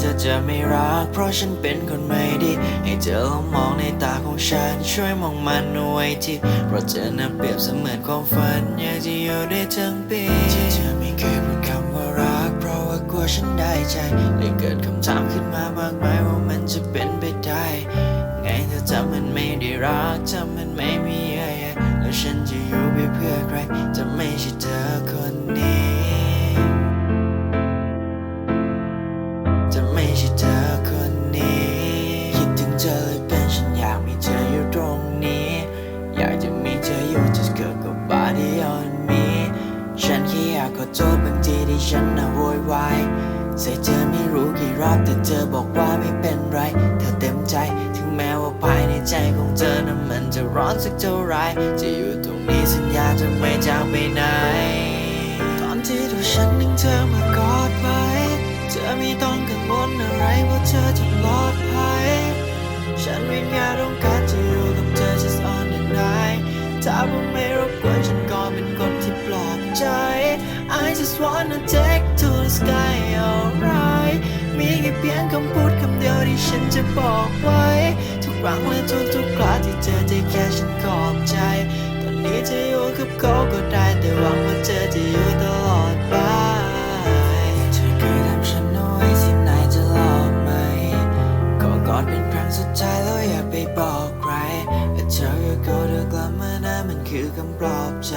เธอจะไม่รัก เพราะฉันเป็นคนไม่ดี ให้เธอลองมองในตาของฉัน ช่วยมองมันเอาไว้ที่ เพราะเธอน่ะเปรียบเสมือนความฝัน อยากจะอยู่ได้ทั้งปีที่เธอไม่เคยพูดคำว่ารัก เพราะว่ากลัวฉันได้ใจเลยเกิดคำถามขึ้นมามากมายว่ามันจะเป็นไปได้ ไงเธอจำมันไม่ได้รักจำมันไม่มีเยื่อใยแล้วฉันจะอยู่ไปเพื่อใคร body on me ฉันแค่อยากขอโทษบางทีที่ฉันน่ะโวยวายใส่เธอไม่รู้กี่รอบแต่เธอบอกว่าไม่เป็นไร เธอเต็มใจ ถึงแม้ว่าภายในใจของเธอนั้นมันจะร้อนสักเท่าไร จะอยู่ตรงนี้สัญญาจะไม่จากไปไหน ตอนที่ตัวฉันนึงเธอมากอดไว้ เธอไม่ต้องกังวลอะไรว่าเธอจะปลอดภัย ฉันไม่แค่ต้องการจะอยู่กับเธอ just on the night ถ้าว่าไม่รบกวน ฉันก็เป็นคนที่ปลอบใจ I just wanna take to the sky alright มีแค่เพียงคำพูดคำเดียวที่ฉันจะบอกไว้ ทุกครั้งและทุกทุกๆคราที่เธอได้แค่ฉันขอบใจ ตอนนี้จะอยู่กับเขาก็ได้แต่หวังว่าเธอจะอยู่ตลอดไปเธอเคยทำฉันเอาไว้ที่ไหนจะหลอกไหมขอกอดเป็นครั้งสุดท้ายแล้วอย่าไปบอก เธอก็เขาเธอกลับมานะมันคือคำปลอบใจ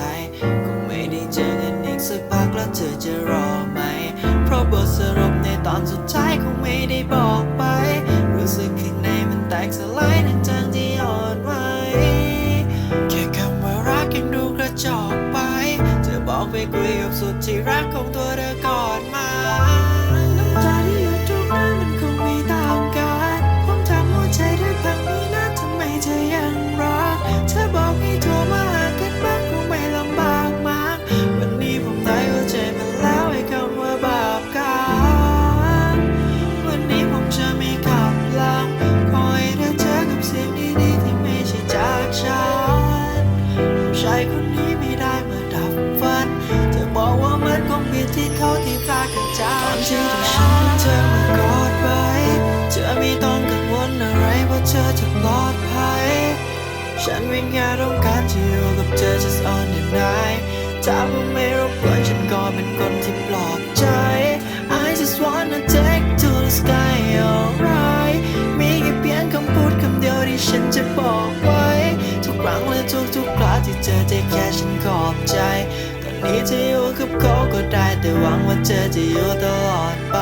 คงไม่ได้เจอกันอีกสักพักแล้วเธอจะรอไหม เพราะบทสรุปในตอนสุดท้ายคงไม่ได้บอกไป รู้สึกข้างในมันแตกสลายทั้งทางที่อ่อนไหวแค่คำว่ารักยังดูกระจอกไป เธอบอกไปคุยกับสุดที่รักของตัวเธอก่อน จากฉันฉันเธอมากอดไว้ เธอไม่ต้องกังวลอะไรเพราะเธอจะปลอดภัย ฉันเพียงแค่ต้องการจะอยู่กับเธอ just on the night ถ้าว่าไม่รบกวนฉันก็เป็นคนที่ปลอบใจ I just wanna take to the sky alright มีแค่เพียงคำพูดคำเดียวที่ฉันจะบอกไว้ ทุกครั้งและทุกทุกๆคราที่เจอได้แค่ฉันขอบใจ ตอนนี้จะอยู่กับเขา ก็ได้แต่หวังว่าเธอจะอยู่ตลอดไป